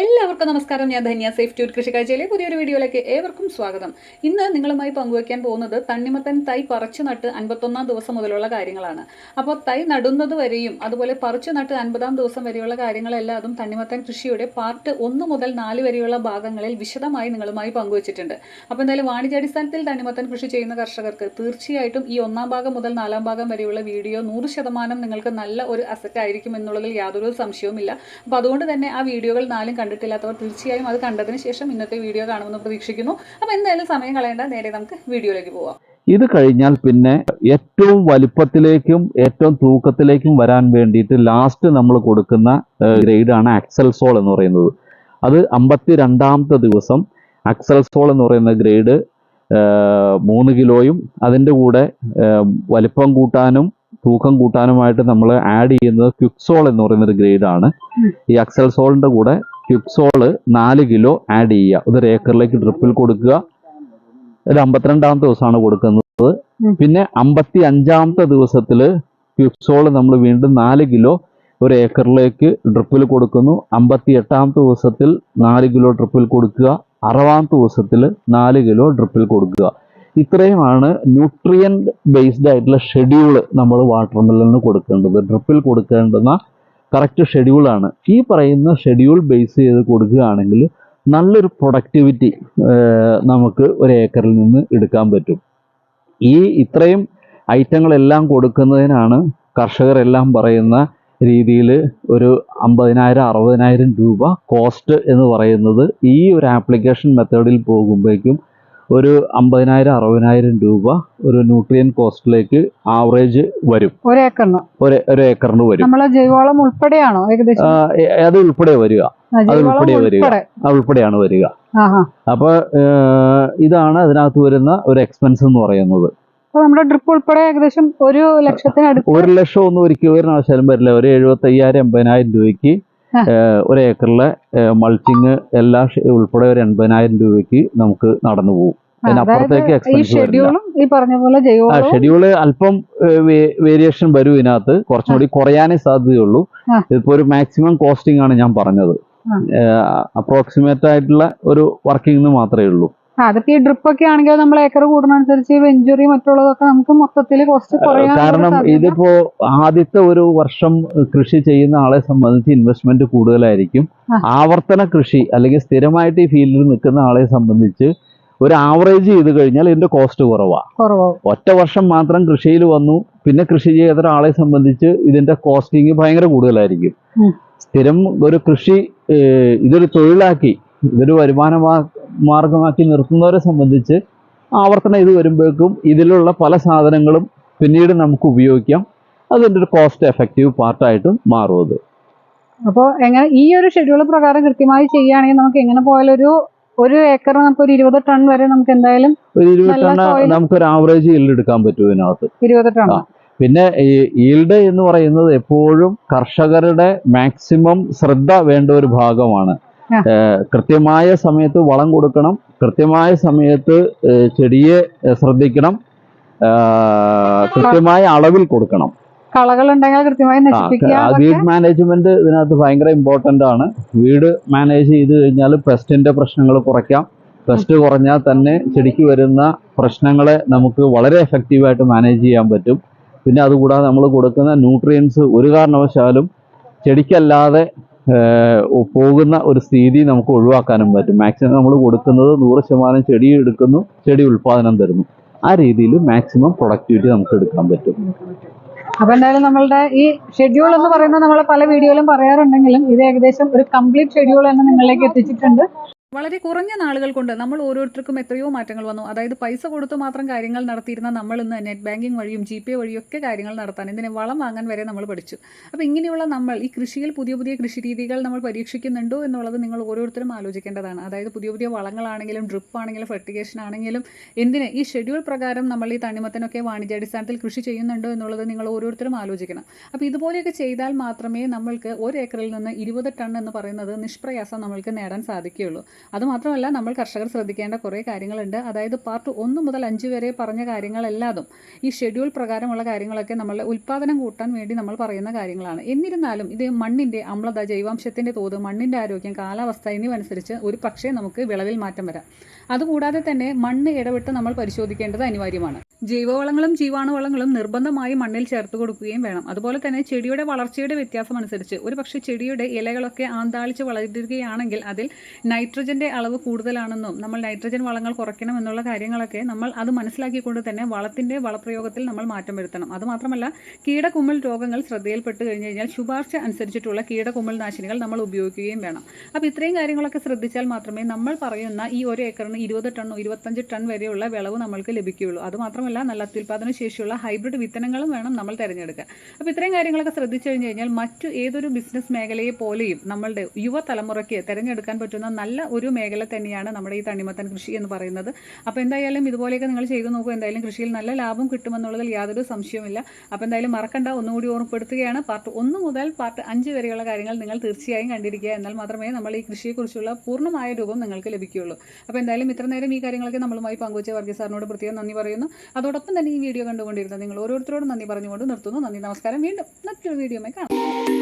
എല്ലാവർക്കും നമസ്കാരം. ഞാൻ ധന്യ സേഫ് കൃഷി കൃഷിക്കാഴ്ചയിലെ പുതിയൊരു വീഡിയോയിലേക്ക് ഏവർക്കും സ്വാഗതം. ഇന്ന് നിങ്ങളുമായി പങ്കുവയ്ക്കാൻ പോകുന്നത് തണ്ണിമത്തൻ തൈ പറിച്ചു നട്ട് അൻപത്തൊന്നാം ദിവസം മുതലുള്ള കാര്യങ്ങളാണ്. അപ്പോൾ തൈ നടുന്നത് വരെയും അതുപോലെ പറിച്ചു നട്ട് അൻപതാം ദിവസം വരെയുള്ള കാര്യങ്ങളെല്ലാം അതും തണ്ണിമത്തൻ കൃഷിയുടെ പാർട്ട് ഒന്ന് മുതൽ നാല് വരെയുള്ള ഭാഗങ്ങളിൽ വിശദമായി നിങ്ങളുമായി പങ്കുവച്ചിട്ടുണ്ട്. അപ്പോൾ എന്തായാലും വാണിജ്യാടിസ്ഥാനത്തിൽ തണ്ണിമത്തൻ കൃഷി ചെയ്യുന്ന കർഷകർക്ക് തീർച്ചയായിട്ടും ഈ ഒന്നാം ഭാഗം മുതൽ നാലാം ഭാഗം വരെയുള്ള വീഡിയോ നൂറ് ശതമാനം നിങ്ങൾക്ക് നല്ല ഒരു അസറ്റ് ആയിരിക്കും എന്നുള്ളതിൽ യാതൊരു സംശയവുമില്ല. അപ്പോൾ അതുകൊണ്ട് തന്നെ ആ വീഡിയോകൾ നാലും കണ്ടിട്ടില്ലാത്തവർ തീർച്ചയായും അത് കണ്ടതിന് ശേഷം ഇന്നത്തെ വീഡിയോ കാണുമെന്ന് പ്രതീക്ഷിക്കുന്നു. അപ്പോൾ എന്തായാലും സമയം കളയേണ്ട. നേരെ നമുക്ക് വീഡിയോയിലേക്ക് പോവാം. ഇത് കഴിഞ്ഞാൽ പിന്നെ ഏറ്റവും വലിപ്പത്തിലേക്കും ഏറ്റവും തൂക്കത്തിലേക്കും വരാൻ വേണ്ടിയിട്ട് ലാസ്റ്റ് നമ്മൾ കൊടുക്കുന്ന ഗ്രേഡാണ് അക്സൽ സോൾ എന്ന് പറയുന്നത്. അത് അമ്പത്തി രണ്ടാമത്തെ ദിവസം അക്സൽ സോൾ എന്ന് പറയുന്ന ഗ്രേഡ് മൂന്ന് കിലോയും അതിന്റെ കൂടെ വലിപ്പം കൂട്ടാനും തൂക്കം കൂട്ടാനുമായിട്ട് നമ്മൾ ആഡ് ചെയ്യുന്നത് ക്യുക്സോൾ എന്ന് പറയുന്ന ഒരു ഗ്രേഡാണ് ഈ അക്സൽ സോളിന്റെ കൂടെ ക്യുക്സോൾ നാല് കിലോ ആഡ് ചെയ്യുക. ഒരു ഏക്കറിലേക്ക് ഡ്രിപ്പിൽ കൊടുക്കുക. ഒരു അമ്പത്തിരണ്ടാമത്തെ ദിവസമാണ് കൊടുക്കുന്നത്. പിന്നെ അമ്പത്തി അഞ്ചാമത്തെ ദിവസത്തിൽ ക്യുപ്സോൾ നമ്മൾ വീണ്ടും നാല് കിലോ ഒരു ഏക്കറിലേക്ക് ഡ്രിപ്പിൽ കൊടുക്കുന്നു. അമ്പത്തി എട്ടാമത്തെ ദിവസത്തിൽ നാല് കിലോ ഡ്രിപ്പിൽ കൊടുക്കുക. അറുപതാമത്തെ ദിവസത്തിൽ നാല് കിലോ ഡ്രിപ്പിൽ കൊടുക്കുക. ഇത്രയുമാണ് ന്യൂട്രിയൻ ബേസ്ഡ് ആയിട്ടുള്ള ഷെഡ്യൂൾ നമ്മൾ വാട്ടർ മെല്ലന് കൊടുക്കേണ്ടത്. ഡ്രിപ്പിൽ കൊടുക്കേണ്ടുന്ന കറക്റ്റ് ഷെഡ്യൂളാണ് ഈ പറയുന്ന ഷെഡ്യൂൾ ബേസ് ചെയ്ത് കൊടുക്കുകയാണെങ്കിൽ നല്ലൊരു പ്രൊഡക്ടിവിറ്റി നമുക്ക് ഒരു ഏക്കറിൽ നിന്ന് എടുക്കാൻ പറ്റും. ഈ ഇത്രയും ഐറ്റങ്ങളെല്ലാം കൊടുക്കുന്നതിനാണ് കർഷകരെല്ലാം പറയുന്ന രീതിയിൽ ഒരു അമ്പതിനായിരം അറുപതിനായിരം രൂപ കോസ്റ്റ് എന്ന് പറയുന്നത് ഈ ഒരു ആപ്ലിക്കേഷൻ മെത്തേഡിൽ പോകുമ്പോഴേക്കും ഒരു അമ്പതിനായിരം അറുപതിനായിരം രൂപ ഒരു ന്യൂട്രിയൻ കോസ്റ്റിലേക്ക് ആവറേജ് വരും. ഒരേക്കറിന് ഒരു ഒരു ഏക്കറിന് വരും. നമ്മളെ ജൈവവളം ഉൾപ്പെടെയാണോ ഏകദേശം? അത് ഉൾപ്പെടെ വരിക. അത് ഉൾപ്പെടെ വരിക. അത് ഉൾപ്പെടെയാണ് വരിക. അപ്പൊ ഇതാണ് അതിനകത്ത് വരുന്ന ഒരു എക്സ്പെൻസ് എന്ന് പറയുന്നത്. നമ്മുടെ ഡ്രിപ്പ് ഉൾപ്പെടെ ഏകദേശം ഒരു ലക്ഷത്തിനടുത്ത് ഒരു ലക്ഷം ഒന്നും ഒരിക്കലും ഒരു ആവശ്യം വരില്ല. ഒരു എഴുപത്തി അയ്യായിരം എൺപതിനായിരം രൂപയ്ക്ക് ഒരു ഏക്കറിലെ മൾച്ചിങ് എല്ലാ ഉൾപ്പെടെ ഒരു എൺപതിനായിരം രൂപയ്ക്ക് നമുക്ക് നടന്നു പോകും അതിനപ്പുറത്തേക്ക് എക്സ്പെൻസ് വരില്ല. ഷെഡ്യൂൾ അല്പം വേരിയേഷൻ വരും ഇതിനകത്ത്. കുറച്ചും കൂടി കുറയാനേ സാധ്യതയുള്ളൂ. ഇപ്പൊ ഒരു മാക്സിമം കോസ്റ്റിംഗ് ആണ് ഞാൻ പറഞ്ഞത്. അപ്രോക്സിമേറ്റ് ആയിട്ടുള്ള ഒരു വർക്കിംഗ് മാത്രമേ ഉള്ളൂ. അതിപ്പോ ഈ ഡ്രിപ്പ് ഒക്കെ ആണെങ്കിൽ നമ്മൾ ഏക്കർ കൂടുന്നതനുസരിച്ച് വെഞ്ചുറി മറ്റുള്ളതൊക്കെ നമുക്ക് മൊത്തത്തിൽ കോസ്റ്റ് കുറയാൻ കാരണം ഇതിപ്പോ ആദ്യത്തെ ഒരു വർഷം കൃഷി ചെയ്യുന്ന ആളെ സംബന്ധിച്ച് ഇൻവെസ്റ്റ്മെന്റ് കൂടുതലായിരിക്കും. ആവർത്തന കൃഷി അല്ലെങ്കിൽ സ്ഥിരമായിട്ട് ഈ ഫീൽഡിൽ നിൽക്കുന്ന ആളെ സംബന്ധിച്ച് ഒരു ആവറേജ് ചെയ്ത് കഴിഞ്ഞാൽ ഇതിന്റെ കോസ്റ്റ് കുറവാ. ഒറ്റ വർഷം മാത്രം കൃഷിയിൽ വന്നു പിന്നെ കൃഷി ചെയ്ത ഒരാളെ സംബന്ധിച്ച് ഇതിന്റെ കോസ്റ്റിംഗ് ഭയങ്കര കൂടുതലായിരിക്കും. സ്ഥിരം ഒരു കൃഷി ഇതൊരു തൊഴിലാക്കി ഇതൊരു വരുമാന മാ- മാർഗമാക്കി നിർത്തുന്നവരെ സംബന്ധിച്ച് ആവർത്തനം ഇത് വരുമ്പോഴേക്കും ഇതിലുള്ള പല സാധനങ്ങളും പിന്നീട് നമുക്ക് ഉപയോഗിക്കാം. അതിന്റെ ഒരു കോസ്റ്റ് എഫക്റ്റീവ് പാർട്ടായിട്ട് മാറും അത് അപ്പോൾ എങ്ങനെ ഈ ഒരു ഷെഡ്യൂൾ പ്രകാരം കൃത്യമായി ചെയ്യുകയാണെങ്കിൽ നമുക്ക് എങ്ങനെ പോയാലൊരു ഒരു ഏക്കർ നമുക്ക് ഒരു ഇരുപത് ടൺ വരെ നമുക്ക് എന്തായാലും ഒരു ഇരുപത് ടൺ നമുക്ക് ഒരു ആവറേജ് yield എടുക്കാൻ പറ്റും ഇതിനകത്ത്. ഇരുപത് ടൺ പിന്നെ ഈ ഈൽഡ് എന്ന് പറയുന്നത് എപ്പോഴും കർഷകരുടെ മാക്സിമം ശ്രദ്ധ വേണ്ട ഒരു ഭാഗമാണ്. കൃത്യമായ സമയത്ത് വളം കൊടുക്കണം. കൃത്യമായ സമയത്ത് ചെടിയെ ശ്രദ്ധിക്കണം. കൃത്യമായ അളവിൽ കൊടുക്കണം. കളകൾ ഉണ്ടെങ്കിൽ കൃത്യമായി വീഡ് മാനേജ്മെന്റ് ഇതിനകത്ത് ഭയങ്കര ഇമ്പോർട്ടന്റ് ആണ്. വീട് മാനേജ് ചെയ്ത് കഴിഞ്ഞാൽ പെസ്റ്റിന്റെ പ്രശ്നങ്ങൾ കുറയ്ക്കാം. പെസ്റ്റ് കുറഞ്ഞാൽ തന്നെ ചെടിക്ക് വരുന്ന പ്രശ്നങ്ങളെ നമുക്ക് വളരെ എഫക്റ്റീവായിട്ട് മാനേജ് ചെയ്യാൻ പറ്റും. പിന്നെ അതുകൂടാതെ നമ്മൾ കൊടുക്കുന്ന ന്യൂട്രിയൻസ് ഒരു കാരണവശാലും ചെടിക്കല്ലാതെ പോകുന്ന ഒരു സ്ഥിതി നമുക്ക് ഒഴിവാക്കാനും പറ്റും. മാക്സിമം നമ്മൾ കൊടുക്കുന്നത് നൂറ് ശതമാനം ചെടി എടുക്കുന്നു ചെടി ഉൽപ്പാദനം തരുന്നു. ആ രീതിയിൽ മാക്സിമം പ്രൊഡക്ടിവിറ്റി നമുക്ക് എടുക്കാൻ പറ്റും. അപ്പൊ എന്തായാലും നമ്മളുടെ ഈ ഷെഡ്യൂൾ എന്ന് പറയുന്നത് നമ്മൾ പല വീഡിയോയിലും പറയാറുണ്ടെങ്കിലും ഇത് ഏകദേശം ഒരു കംപ്ലീറ്റ് ഷെഡ്യൂൾ തന്നെ നിങ്ങളിലേക്ക് എത്തിച്ചിട്ടുണ്ട്. വളരെ കുറഞ്ഞ നാളുകൾ കൊണ്ട് നമ്മൾ ഓരോരുത്തർക്കും എത്രയോ മാറ്റങ്ങൾ വന്നു. അതായത് പൈസ കൊടുത്ത് മാത്രം കാര്യങ്ങൾ നടത്തിയിരുന്ന നമ്മൾ ഇന്ന് നെറ്റ് ബാങ്കിങ് വഴിയും ജി പേ വഴിയും ഒക്കെ കാര്യങ്ങൾ നടത്താൻ ഇതിനെ വളം വാങ്ങാൻ വരെ നമ്മൾ പഠിച്ചു. അപ്പോൾ ഇങ്ങനെയുള്ള നമ്മൾ ഈ കൃഷിയിൽ പുതിയ പുതിയ കൃഷി രീതികൾ നമ്മൾ പരീക്ഷിക്കുന്നുണ്ടോ എന്നുള്ളത് നിങ്ങൾ ഓരോരുത്തരും ആലോചിക്കേണ്ടതാണ്. അതായത് പുതിയ പുതിയ വളങ്ങളാണെങ്കിലും ഡ്രിപ്പ് ആണെങ്കിലും ഫെർട്ടിഗേഷൻ ആണെങ്കിലും എന്തിനെ ഈ ഷെഡ്യൂൾ പ്രകാരം നമ്മൾ ഈ തണ്ണിമത്തനൊക്കെ വാണിജ്യാടിസ്ഥാനത്തിൽ കൃഷി ചെയ്യുന്നുണ്ടോ എന്നുള്ളത് നിങ്ങൾ ഓരോരുത്തരും ആലോചിക്കണം. അപ്പോൾ ഇതുപോലെയൊക്കെ ചെയ്താൽ മാത്രമേ നമ്മൾക്ക് ഒരു ഏക്കറിൽ നിന്ന് ഇരുപത് ടൺ എന്ന് പറയുന്നത് നിഷ്പ്രയാസം നമ്മൾക്ക് നേടാൻ സാധിക്കുകയുള്ളൂ. അതുമാത്രമല്ല നമ്മൾ കർഷകർ ശ്രദ്ധിക്കേണ്ട കുറേ കാര്യങ്ങളുണ്ട്. അതായത് പാർട്ട് ഒന്ന് മുതൽ അഞ്ച് വരെ പറഞ്ഞ കാര്യങ്ങളെല്ലാതും ഈ ഷെഡ്യൂൾ പ്രകാരമുള്ള കാര്യങ്ങളൊക്കെ നമ്മളുടെ ഉൽപ്പാദനം കൂട്ടാൻ വേണ്ടി നമ്മൾ പറയുന്ന കാര്യങ്ങളാണ്. എന്നിരുന്നാലും ഇത് മണ്ണിന്റെ അമ്ലത ജൈവാംശത്തിന്റെ തോത് മണ്ണിന്റെ ആരോഗ്യം കാലാവസ്ഥ എന്നിവ അനുസരിച്ച് ഒരു പക്ഷേ നമുക്ക് വിളവിൽ മാറ്റം വരാം. അതുകൂടാതെ തന്നെ മണ്ണ് ഇടവിട്ട് നമ്മൾ പരിശോധിക്കേണ്ടത് അനിവാര്യമാണ്. ജൈവവളങ്ങളും ജീവാണുവളങ്ങളും നിർബന്ധമായി മണ്ണിൽ ചേർത്ത് കൊടുക്കുകയും വേണം. അതുപോലെ തന്നെ ചെടിയുടെ വളർച്ചയുടെ വ്യത്യാസം അനുസരിച്ച് ഒരു പക്ഷേ ചെടിയുടെ ഇലകളൊക്കെ ആന്താളിച്ച് വളരുകയാണെങ്കിൽ അതിൽ നൈട്രജന്റെ അളവ് കൂടുതലാണെന്നും നമ്മൾ നൈട്രജൻ വളങ്ങൾ കുറയ്ക്കണം എന്നുള്ള കാര്യങ്ങളൊക്കെ നമ്മൾ അത് മനസ്സിലാക്കിക്കൊണ്ട് തന്നെ വളത്തിന്റെ വളപ്രയോഗത്തിൽ നമ്മൾ മാറ്റം വരുത്തണം. അതുമാത്രമല്ല കീടകുമ്മൽ രോഗങ്ങൾ ശ്രദ്ധയിൽപ്പെട്ട് കഴിഞ്ഞു കഴിഞ്ഞാൽ ശുപാർശ അനുസരിച്ചിട്ടുള്ള കീടകുമ്മൽ നാശിനികൾ നമ്മൾ ഉപയോഗിക്കുകയും വേണം. അപ്പോൾ ഇത്രയും കാര്യങ്ങളൊക്കെ ശ്രദ്ധിച്ചാൽ മാത്രമേ നമ്മൾ പറയുന്ന ഈ ഒരു ഏക്കറിന് ഇരുപത് ടണ്ണോ ഇരുപത്തഞ്ച് ടൺ വരെയുള്ള വിളവ് നമ്മൾക്ക് ലഭിക്കുകയുള്ളൂ. അതുമാത്രമല്ല നല്ല അത്യുൽപാദന ശേഷിയുള്ള ഹൈബ്രിഡ് വിത്തനങ്ങളും വേണം നമ്മൾ തിരഞ്ഞെടുക്കാൻ. അപ്പോൾ ഇത്രയും കാര്യങ്ങളൊക്കെ ശ്രദ്ധിച്ചു കഴിഞ്ഞ് കഴിഞ്ഞാൽ മറ്റു ഏതൊരു ബിസിനസ് മേഖലയെ പോലെയും നമ്മളുടെ യുവതലമുറയ്ക്ക് തിരഞ്ഞെടുക്കാൻ പറ്റുന്ന നല്ല ഒരു മേഖല തന്നെയാണ് നമ്മുടെ ഈ തണ്ണിമത്തൻ കൃഷി എന്ന് പറയുന്നത്. അപ്പോൾ എന്തായാലും ഇതുപോലെയൊക്കെ നിങ്ങൾ ചെയ്തു നോക്കൂ. എന്തായാലും കൃഷിയിൽ നല്ല ലാഭം കിട്ടുമെന്നുള്ളതിൽ യാതൊരു സംശയവുമില്ല. അപ്പോൾ എന്തായാലും മറക്കണ്ട. ഒന്നുകൂടി ഓർമ്മപ്പെടുത്തുകയാണ്. പാർട്ട് ഒന്ന് മുതൽ പാർട്ട് അഞ്ച് വരെയുള്ള കാര്യങ്ങൾ നിങ്ങൾ തീർച്ചയായും കണ്ടിരിക്കുക. എന്നാൽ മാത്രമേ നമ്മൾ ഈ കൃഷിയെക്കുറിച്ചുള്ള പൂർണമായ രൂപം നിങ്ങൾക്ക് ലഭിക്കുകയുള്ളൂ. അപ്പോൾ എന്തായാലും ഇത്ര നേരം ഈ കാര്യങ്ങളൊക്കെ നമ്മളുമായി പങ്കുവച്ച വർഗീസ് സാറിനോട് പ്രത്യേകം നന്ദി പറയുന്നു. അതോടൊപ്പം തന്നെ ഈ വീഡിയോ കണ്ടുകൊണ്ടിരുന്ന നിങ്ങൾ ഓരോരുത്തരോടും നന്ദി പറഞ്ഞുകൊണ്ട് നിർത്തുന്നു. നന്ദി നമസ്കാരം. വീണ്ടും മറ്റൊരു വീഡിയോമായി കാണാം.